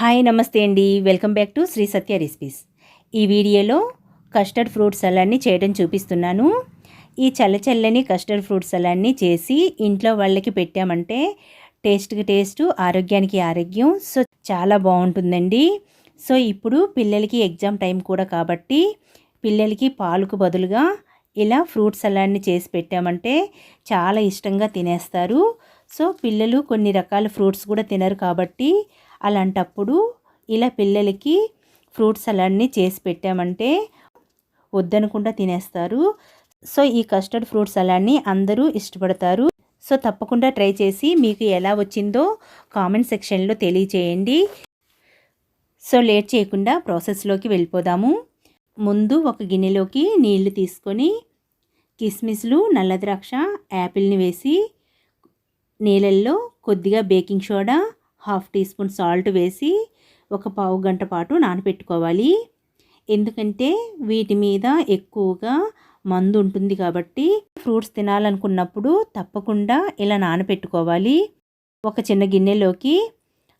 Hi నమస్తే అండి. Welcome back to Sri Satya recipes. ఈ వీడియోలో కస్టర్డ్ ఫ్రూట్ సలాడ్ని చేయడం చూపిస్తున్నాను. ఈ చల్ల చల్లని కస్టర్డ్ ఫ్రూట్ సలాడ్ని చేసి ఇంట్లో వాళ్ళకి పెట్టామంటే టేస్ట్కి టేస్ట్ ఆరోగ్యానికి ఆరోగ్యం సో చాలా బాగుంటుందండి. సో ఇప్పుడు పిల్లలకి ఎగ్జామ్ టైం కూడా కాబట్టి పిల్లలకి పాలకు బదులుగా ఇలా ఫ్రూట్ సలాడ్ని చేసి పెట్టామంటే చాలా ఇష్టంగా తినేస్తారు. సో పిల్లలు కొన్ని రకాల ఫ్రూట్స్ కూడా తినరు కాబట్టి అలాంటప్పుడు ఇలా పిల్లలకి ఫ్రూట్ సలాడ్ని చేసి పెట్టామంటే వద్దనకుండా తినేస్తారు. సో ఈ కస్టర్డ్ ఫ్రూట్ సలాడ్ని అందరూ ఇష్టపడతారు. సో తప్పకుండా ట్రై చేసి మీకు ఎలా వచ్చిందో కామెంట్ సెక్షన్లో తెలియచేయండి. సో లేట్ చేయకుండా ప్రాసెస్లోకి వెళ్ళిపోదాము. ముందు ఒక గిన్నెలోకి నీళ్ళు తీసుకొని కిస్మిస్లు నల్ల ద్రాక్ష యాపిల్ని వేసి నీళ్ళల్లో కొద్దిగా baking soda half teaspoon salt వేసి ఒక పావు గంట పాటు నానపెట్టుకోవాలి. ఎందుకంటే వీటి మీద ఎక్కువగా మందు ఉంటుంది కాబట్టి ఫ్రూట్స్ తినాలనుకున్నప్పుడు తప్పకుండా ఇలా నానపెట్టుకోవాలి. ఒక చిన్న గిన్నెలోకి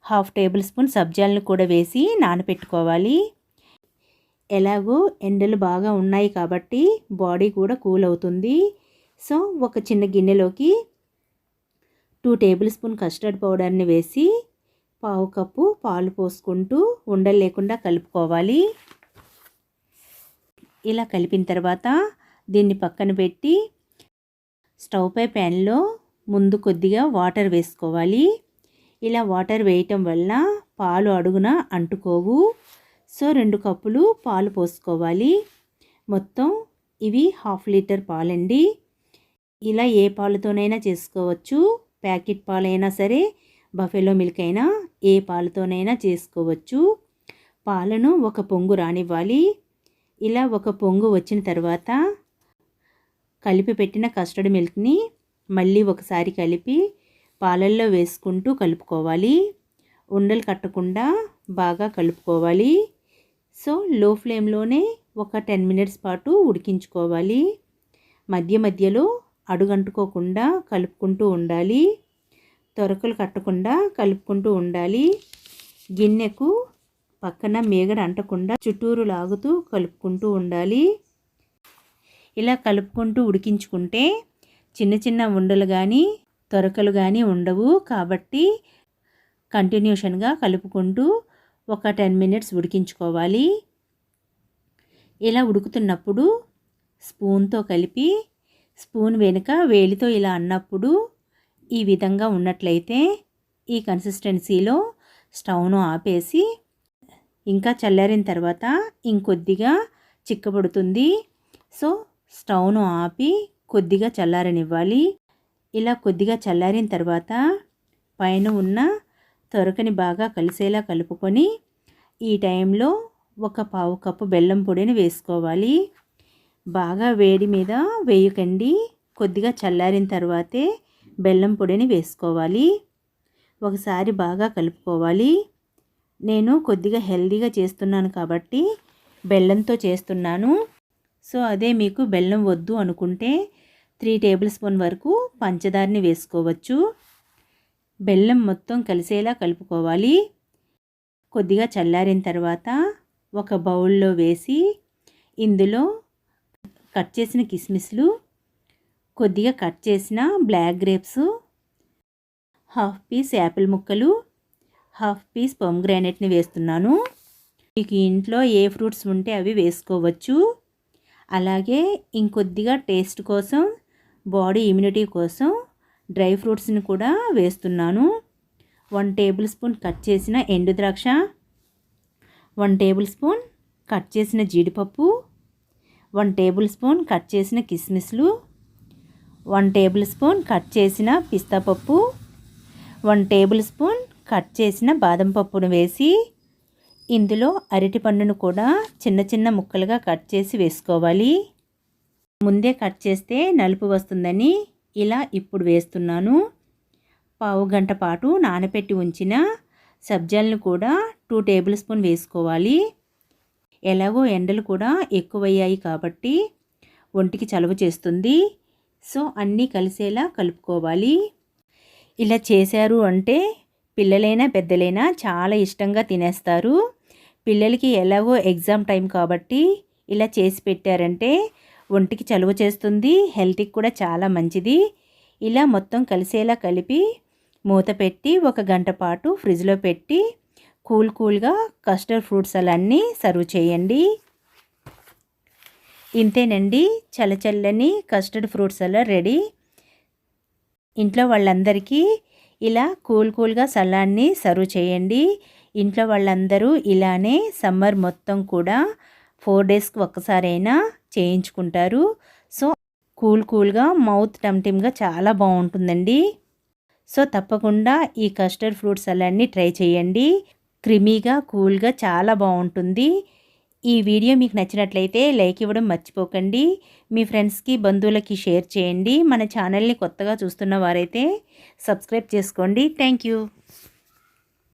హాఫ్ టేబుల్ స్పూన్ సబ్జాలను కూడా వేసి నానపెట్టుకోవాలి. ఎలాగో ఎండలు బాగా ఉన్నాయి కాబట్టి బాడీ కూడా కూల్ అవుతుంది. సో ఒక చిన్న గిన్నెలోకి టూ టేబుల్ స్పూన్ కస్టర్డ్ పౌడర్ని వేసి పావు కప్పు పాలు పోసుకుంటూ ఉండలు లేకుండా కలుపుకోవాలి. ఇలా కలిపిన తర్వాత దీన్ని పక్కన పెట్టి స్టవ్ పై ప్యాన్లో ముందు కొద్దిగా వాటర్ వేసుకోవాలి. ఇలా వాటర్ వేయటం వల్ల పాలు అడుగున అంటుకోవు. సో రెండు కప్పులు పాలు పోసుకోవాలి. మొత్తం ఇవి హాఫ్ లీటర్ పాలండి. ఇలా ఏ పాలతోనైనా చేసుకోవచ్చు. ప్యాకెట్ పాలైనా సరే బఫెలో మిల్క్ అయినా ఏ పాలతోనైనా చేసుకోవచ్చు. పాలను ఒక పొంగు రానివ్వాలి. ఇలా ఒక పొంగు వచ్చిన తర్వాత కలిపి పెట్టిన కస్టర్డ్ మిల్క్ని మళ్ళీ ఒకసారి కలిపి పాలల్లో వేసుకుంటూ కలుపుకోవాలి. ఉండలు కట్టకుండా బాగా కలుపుకోవాలి. సో లో ఫ్లేమ్లోనే ఒక టెన్ మినిట్స్ పాటు ఉడికించుకోవాలి. మధ్య మధ్యలో అడుగంటుకోకుండా కలుపుకుంటూ ఉండాలి. తొరకలు కట్టకుండా కలుపుకుంటూ ఉండాలి. గిన్నెకు పక్కన మేగడ అంటకుండా చుట్టూరు లాగుతూ కలుపుకుంటూ ఉండాలి. ఇలా కలుపుకుంటూ ఉడికించుకుంటే చిన్న చిన్న ఉండలు కానీ తొరకలు కానీ ఉండవు. కాబట్టి కంటిన్యూషన్గా కలుపుకుంటూ ఒక టెన్ మినిట్స్ ఉడికించుకోవాలి. ఇలా ఉడుకుతున్నప్పుడు స్పూన్తో కలిపి స్పూన్ వెనుక వేలితో ఇలా అన్నప్పుడు ఈ విధంగా ఉన్నట్లయితే ఈ కన్సిస్టెన్సీలో స్టవ్ను ఆపేసి ఇంకా చల్లారిన తర్వాత ఇంకొద్దిగా చిక్కబడుతుంది. సో స్టవ్ను ఆపి కొద్దిగా చల్లారనివ్వాలి. ఇలా కొద్దిగా చల్లారిన తర్వాత పైన ఉన్న తొరకని బాగా కలిసేలా కలుపుకొని ఈ టైంలో ఒక పావు కప్పు బెల్లం పొడిని వేసుకోవాలి. బాగా వేడి మీద వేయకండి. కొద్దిగా చల్లారిన తర్వాతే బెల్లం పొడిని వేసుకోవాలి. ఒకసారి బాగా కలుపుకోవాలి. నేను కొద్దిగా హెల్దీగా చేస్తున్నాను కాబట్టి బెల్లంతో చేస్తున్నాను. సో అదే మీకు బెల్లం వద్దు అనుకుంటే త్రీ టేబుల్ స్పూన్ వరకు పంచదారని వేసుకోవచ్చు. బెల్లం మొత్తం కలిసేలా కలుపుకోవాలి. కొద్దిగా చల్లారిన తర్వాత ఒక బౌల్లో వేసి ఇందులో కట్ చేసిన కిస్మిస్లు కొద్దిగా కట్ చేసిన black grapes half piece apple ముక్కలు హాఫ్ పీస్ గ్రానైట్ని వేస్తున్నాను. మీకు ఇంట్లో ఏ ఫ్రూట్స్ ఉంటే అవి వేసుకోవచ్చు. అలాగే ఇంకొద్దిగా టేస్ట్ కోసం బాడీ ఇమ్యూనిటీ కోసం డ్రై ఫ్రూట్స్ని కూడా వేస్తున్నాను. వన్ టేబుల్ స్పూన్ కట్ చేసిన ఎండు ద్రాక్ష వన్ టేబుల్ స్పూన్ కట్ చేసిన జీడిపప్పు వన్ టేబుల్ స్పూన్ కట్ చేసిన కిస్మిస్లు వన్ టేబుల్ స్పూన్ కట్ చేసిన పిస్తా పప్పు వన్ టేబుల్ స్పూన్ కట్ చేసిన బాదం పప్పును వేసి ఇందులో అరటి పండును కూడా చిన్న చిన్న ముక్కలుగా కట్ చేసి వేసుకోవాలి. ముందే కట్ చేస్తే నలుపు వస్తుందని ఇలా ఇప్పుడు వేస్తున్నాను. పావు గంట పాటు నానపెట్టి ఉంచిన సబ్జాలను కూడా టూ టేబుల్ స్పూన్ వేసుకోవాలి. ఎలాగో ఎండలు కూడా ఎక్కువయ్యాయి కాబట్టి ఒంటికి చలువ చేస్తుంది. సో అన్నీ కలిసేలా కలుపుకోవాలి. ఇలా చేశారు అంటే పిల్లలైనా పెద్దలైనా చాలా ఇష్టంగా తినేస్తారు. పిల్లలకి ఎలాగో ఎగ్జామ్ టైం కాబట్టి ఇలా చేసి పెట్టారంటే ఒంటికి చలువ చేస్తుంది హెల్త్కి కూడా చాలా మంచిది. ఇలా మొత్తం కలిసేలా కలిపి మూత పెట్టి ఒక గంట పాటు ఫ్రిడ్జ్లో పెట్టి కూల్ కూల్గా కస్టర్డ్ ఫ్రూట్స్ అలా అన్నీ సర్వ్ చేయండి. ఇంతేనండి. చల్లచల్లని కస్టర్డ్ ఫ్రూట్స్ అలా రెడీ ఇంట్లో వాళ్ళందరికీ ఇలా కూల్ కూల్గా సలాన్ని సర్వ్ చేయండి. ఇంట్లో వాళ్ళందరూ ఇలానే సమ్మర్ మొత్తం కూడా ఫోర్ డేస్కి ఒక్కసారైనా చేయించుకుంటారు. సో కూల్ కూల్గా మౌత్ టమ్టిమ్గా చాలా బాగుంటుందండి. సో తప్పకుండా ఈ కస్టర్డ్ ఫ్రూట్స్ అలాన్ని ట్రై చేయండి. క్రిమీగా కూల్గా చాలా బాగుంటుంది. ఈ వీడియో మీకు నచ్చినట్లయితే లైక్ ఇవ్వడం మర్చిపోకండి. మీ ఫ్రెండ్స్కి బంధువులకి షేర్ చేయండి. మన ఛానల్ని కొత్తగా చూస్తున్న వారైతే సబ్స్క్రైబ్ చేసుకోండి. Thank you.